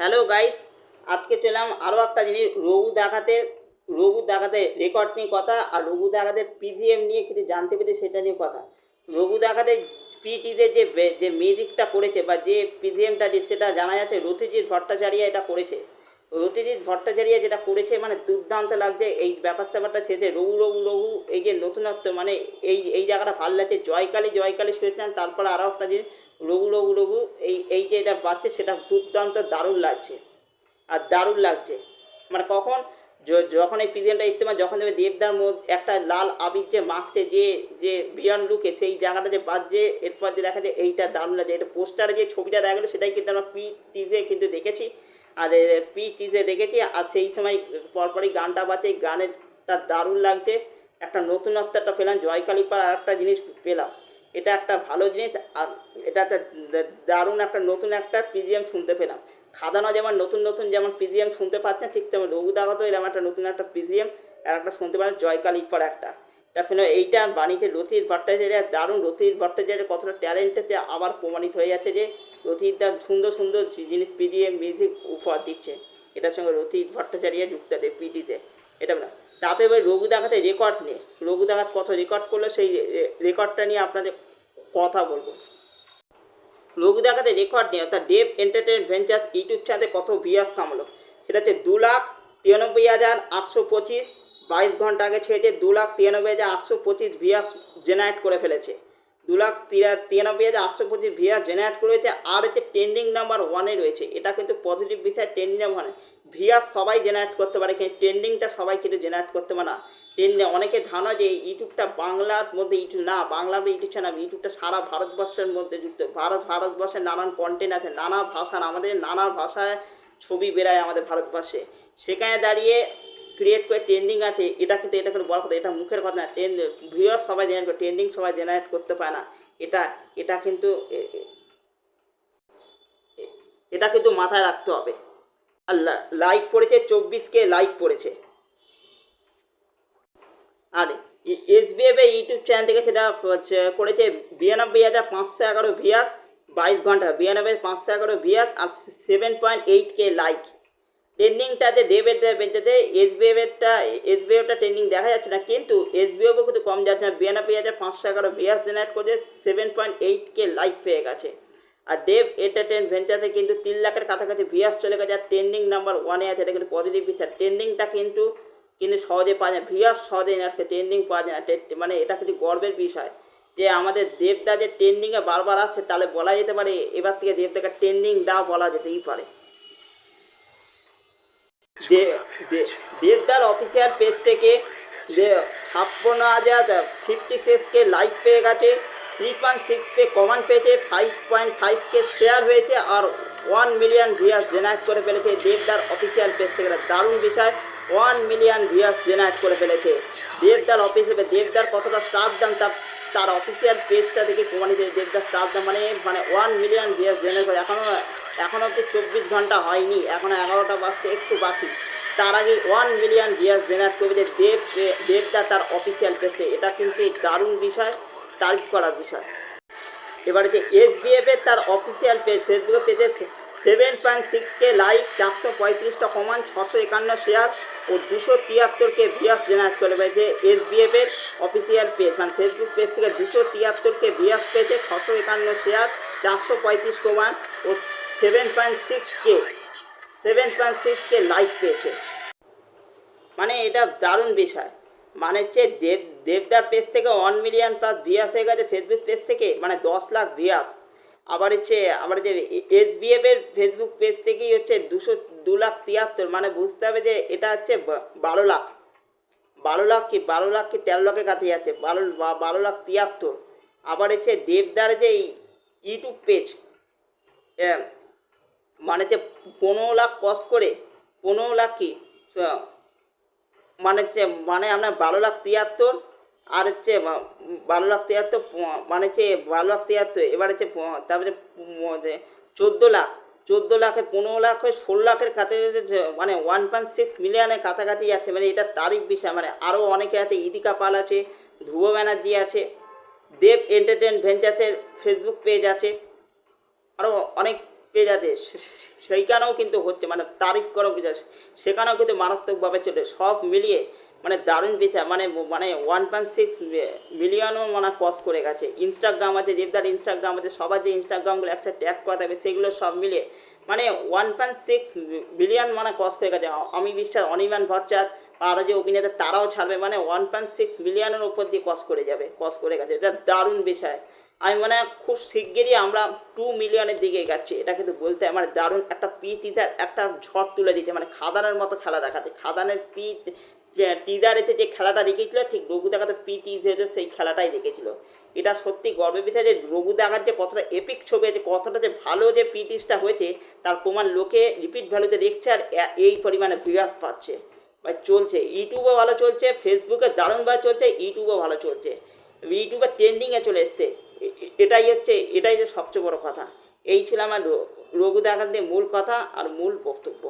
Hello guys, আজকে চলাম আরও একটা জিনিস, রঘু দেখাতে রঘু দেখাতে রেকর্ড নিয়ে কথা আর রঘু দেখাতে পিজিএম নিয়ে কিছু জানতে পেরেছে সেটা নিয়ে কথা। রঘু দেখাতে পিটিতে যে যে মিউজিকটা করেছে বা যে পিজিএমটা যে সেটা জানা যাচ্ছে, রথিজির ভট্টাচার্য এটা করেছে। রতিজিৎ ভট্টাচার্য যেটা করেছে মানে দুর্দান্ত লাগছে। এই ব্যাপার স্যাপারটা ছেড়ে রঘু রঘু রঘু, এই যে নতুনত্ব মানে এই এই জায়গাটা ভালো লাগছে। জয়কালী জয়কালী শুনেছিলাম তারপর আরও একটা জিনিস, রঘু রঘু রঘু, এই এই যে এটা বাচ্চা সেটা দুর্দান্ত দারুণ লাগছে। আর দারুণ লাগছে। মানে কখন যখন এই পিজিএমটা ইস্তেমা যখন দেবে দেবদার মধ্যে একটা লাল আবির যে মাখছে, যে যে বিয়ান লুকে, সেই জায়গাটা যে বাজছে, এরপর যে দেখা যায় এইটা দারুণ লাগছে। এটা পোস্টারে যে ছবিটা দেখা গেলো সেটাই কিন্তু আমরা পি টিজে কিন্তু দেখেছি। আর পি টিজে দেখেছি, আর সেই সময় পরপরই গানটা এই গানেরটা দারুণ লাগছে। একটা নতুনত্ব একটা পেলাম জয়কালীপার আর একটা জিনিস পেলাম। এটা একটা ভালো জিনিস, আর এটা একটা দারুণ একটা নতুন একটা পিজিএম শুনতে পেলাম। খাদানো যেমন নতুন নতুন যেমন পিজিএম শুনতে পাচ্ছেন, ঠিক তেমন রঘুদাগত এরকম একটা নতুন একটা পিজিএম আর একটা শুনতে পারেন জয়কালী পর একটা। এটা এইটা বাণীতে রথির ভট্টাচার্য দারুণ রথির ভট্টাচার্যের কতটা ট্যালেন্টেতে আবার প্রমাণিত হয়ে যাচ্ছে যে রথিরদা সুন্দর সুন্দর জিনিস পিজিএম মিউজিক উপহার দিচ্ছে। এটার সঙ্গে রথির ভট্টাচার্য যুক্ত আছে পিডিতে এটা না। তারপরে এবার রঘু দেখাতে রেকর্ড নিয়ে। রঘু দেখাত কত রেকর্ড করল, সেই রেকর্ডটা নিয়ে আপনাদের কথা বলব। রঘু দেখাতে রেকর্ড নিয়ে, অর্থাৎ ডেভ এন্টারটেনমেন্ট ভেঞ্চার্স ইউটিউব চ্যানেলে কত ভিয়াস কামলো? সেটা হচ্ছে দু লাখ তিরানব্বই হাজার আটশো পঁচিশ বাইশ ঘণ্টা আগে ছেড়েছে দু লাখ তিরানব্বই হাজার আটশো পঁচিশ ভিয়াস জেনারেট করে ফেলেছে। দু লাখ তিরা- তিরানব্বই হাজার আটশো পঁচিশ ভিয়াস জেনারেট করেছে আর হচ্ছে ট্রেন্ডিং নাম্বার ওয়ানে রয়েছে। এটা কিন্তু পজিটিভ বিষয় ট্রেন্ডিং নাম্বার ওয়ানে ভিয়াস সবাই জেনারেট করতে পারে, কিন্তু ট্রেন্ডিংটা সবাই কিন্তু জেনারেট করতে পারে না। ট্রেন্ডিং অনেকে ধারণা যে ইউটিউবটা বাংলার মধ্যে ইউটিউব না, বাংলার ইউটিউব চ্যানেল ইউটিউবটা সারা ভারতবর্ষের মধ্যে যুক্ত। ভারত ভারতবর্ষের নানান কন্টেন্ট আছে, নানা ভাষার আমাদের নানা ভাষায় ছবি বেরায় আমাদের ভারতবর্ষে। সেখানে দাঁড়িয়ে ক্রিয়েট করে ট্রেন্ডিং আছে, এটা কিন্তু এটা কোনো বড় কথা, এটা মুখের কথা না ট্রেন্ড ভিউয়ার সবাই জেনারেট করে ট্রেন্ডিং সবাই জেনারেট করতে পারে না। এটা এটা কিন্তু এটা কিন্তু মাথায় রাখতে হবে। আর লাইক পড়েছে, চব্বিশকে লাইক পড়েছে। আর এসবিএফ ইউটিউব চ্যানেল থেকে সেটা করেছে বিরানব্বই হাজার পাঁচশো এগারো ভিয়াস বাইশ ঘণ্টা, বিরানব্বই পাঁচশো এগারো ভিয়াস আর seven point eight K like ট্রেন্ডিংটাতে দেবের বেঞ্চাতে এসবিএফেরটা এসবিএফটা ট্রেন্ডিং দেখা যাচ্ছে না, কিন্তু এসবিএফও কিন্তু কম যাচ্ছে না। বিরানব্বই হাজার পাঁচশো এগারো ভিয়াস জেনারেট করেছে seven point eight K like পেয়ে গেছে। আর ডেভ এন্টারটেন ভেঞ্চারে কিন্তু তিন লাখের কাছাকাছি ভিয়াস চলে গেছে, আর ট্রেন্ডিং নাম্বার ওয়ানে আছে, এটা কিন্তু পজিটিভ বিচার ট্রেন্ডিংটা কিন্তু কিন্তু সহজে পাওয়া যায় না ভিয়াস সহজে আজকে ট্রেন্ডিং পাওয়া যায় না। মানে এটা কিন্তু গর্বের বিষয় যে আমাদের দেবদা যে ট্রেন্ডিংয়ে বারবার আসছে, তাহলে বলা যেতে পারে, এবার থেকে দেবদাকে ট্রেন্ডিং দা বলা যেতেই পারে। দেবদার অফিসিয়াল পেজ থেকে যে ছাপ্পান্ন হাজার ফিফটি সিক্সকে লাইক পেয়ে গেছে থ্রি পয়েন্ট সিক্স কে কমান পেয়েছে ফাইভ পয়েন্ট ফাইভকে শেয়ার হয়েছে, আর ওয়ান মিলিয়ন ভিয়ার্স জেনারেট করে ফেলেছে দেবদার অফিসিয়াল পেজ থেকে। দারুণ বিষয় ওয়ান মিলিয়ন ভিয়ার্স জেনারেট করে ফেলেছে। দেবদার অফিসে দেবদার কতটা স্টার দাম তার তার অফিসিয়াল পেজটা থেকে প্রমাণিত স্টার দাম মানে মানে ওয়ান মিলিয়ন ভিয়ার্স জেনারেট করে। এখনও এখনও অব্দি চব্বিশ ঘণ্টা হয়নি এখনও এগারোটা বাজতে একটু বাকি। তার আগে ওয়ান মিলিয়ন ভিয়ার্স জেনারেট করবে যে দেব, দেবদা তার অফিসিয়াল পেজে এটা কিন্তু দারুণ বিষয় তারিফ করার বিষয়? এবারে যে এসবিএফ এর তার অফিসিয়াল পেজ ফেসবুক পেজে seven point six K like চারশো পঁয়ত্রিশটা কমান ছশো একান্ন শেয়ার ও দুশো তিয়াত্তরকে ভিয়াস জেনারেট করে পেয়েছে এসবিএফ এর অফিসিয়াল পেজ মানে ফেসবুক পেজ থেকে দুশো তিয়াত্তরকে ভিয়াস পেয়েছে, ছশো একান্ন শেয়ার চারশো পঁয়ত্রিশ কমান ও seven point six K seven point six K like পেয়েছে। মানে এটা দারুণ বিষয়। মানে হচ্ছে দেব, দেবদার পেজ থেকে ওয়ান মিলিয়ন প্লাস ভিয়াস হয়ে গেছে ফেসবুক পেজ থেকে মানে দশ লাখ ভিয়াস আবার হচ্ছে আবার যে এসবিএফ এর ফেসবুক পেজ থেকেই হচ্ছে দুশো দু লাখ তিয়াত্তর মানে বুঝতে হবে যে এটা হচ্ছে বারো লাখ। বারো লাখ কি, বারো লাখ কি, তেরো লাখের কাছে যাচ্ছে বারো বারো লাখ তিয়াত্তর। আবার হচ্ছে দেবদার যে ইউটিউব পেজ মানে হচ্ছে পনেরো লাখ কস করে, পনেরো লাখ কি মানে হচ্ছে মানে আপনার বারো লাখ তিয়াত্তর আর হচ্ছে বারো লাখ তিয়াত্তর মানে হচ্ছে বারো লাখ তিয়াত্তর, এবার হচ্ছে তারপরে চোদ্দ লাখ, চোদ্দ লাখে পনেরো লাখ হয়ে ষোলো লাখের যে- মানে ওয়ান পয়েন্ট সিক্স মিলিয়নের কাছাকাছি যাচ্ছে মানে এটা তারিফ বিষয় মানে আরও অনেকে আছে, ইদিকা পাল আছে, ধ্রুব ব্যানার্জি আছে, দেব এন্টারটেন ভেঞ্চার্সের ফেসবুক পেজ আছে আরও অনেক পেজ আছে সেইখানেও কিন্তু হচ্ছে মানে তারিফ করা পেঁয়াজ সেখানেও কিন্তু মারাত্মকভাবে চলে, সব মিলিয়ে মানে দারুণ পেঁচা মানে মানে ওয়ান পয়েন্ট সিক্স মিলিয়নও মানে ক্রস করে গেছে। ইনস্টাগ্রাম আছে, দেবদার ইনস্টাগ্রাম আছে, সবার যে ইনস্টাগ্রামগুলো একসাথে ট্যাগ করা থাকবে, সেগুলো সব মিলিয়ে মানে ওয়ান পয়েন্ট সিক্স বিলিয়ন মানে ক্রস করে গেছে। আমি বিশ্বাস, অনির্বাণ ভট্টাচার্য আরও যে অভিনেতা, তারাও ছাড়বে মানে ওয়ান পয়েন্ট সিক্স মিলিয়নের উপর দিয়ে ক্রস করে যাবে ক্রস করে গেছে। এটা দারুণ বিষয় আমি মনে খুব শিগগিরই আমরা টু মিলিয়নের দিকে এগাচ্ছি। এটা কিন্তু বলতে আমার দারুণ একটা পি টিজার একটা ঝড় তুলে দিতে মানে খাদানের মতো খেলা দেখাতে খাদানের পি টিজারেতে যে খেলাটা দেখিয়েছিল ঠিক রঘু দেখাতে পি টিজারে সেই খেলাটাই দেখেছিল। এটা সত্যি গর্বের বিষয় যে রঘু দেখার যে কতটা এপিক ছবি আছে, কতটা যে ভালো যে পি টিজটা হয়েছে, তার প্রমাণ লোকে রিপিট ভ্যালুতে দেখছে আর এই পরিমাণে ভিউয়ার্স পাচ্ছে। বা চলছে। ইউটিউবও ভালো চলছে ফেসবুকে দারুণভাবে চলছে ইউটিউবও ভালো চলছে। ইউটিউবে ট্রেন্ডিংয়ে চলে এসছে। এটাই হচ্ছে, এটাই যে সবচেয়ে বড় কথা। এই ছিল আমার রঘু দিয়ে মূল কথা আর মূল বক্তব্য।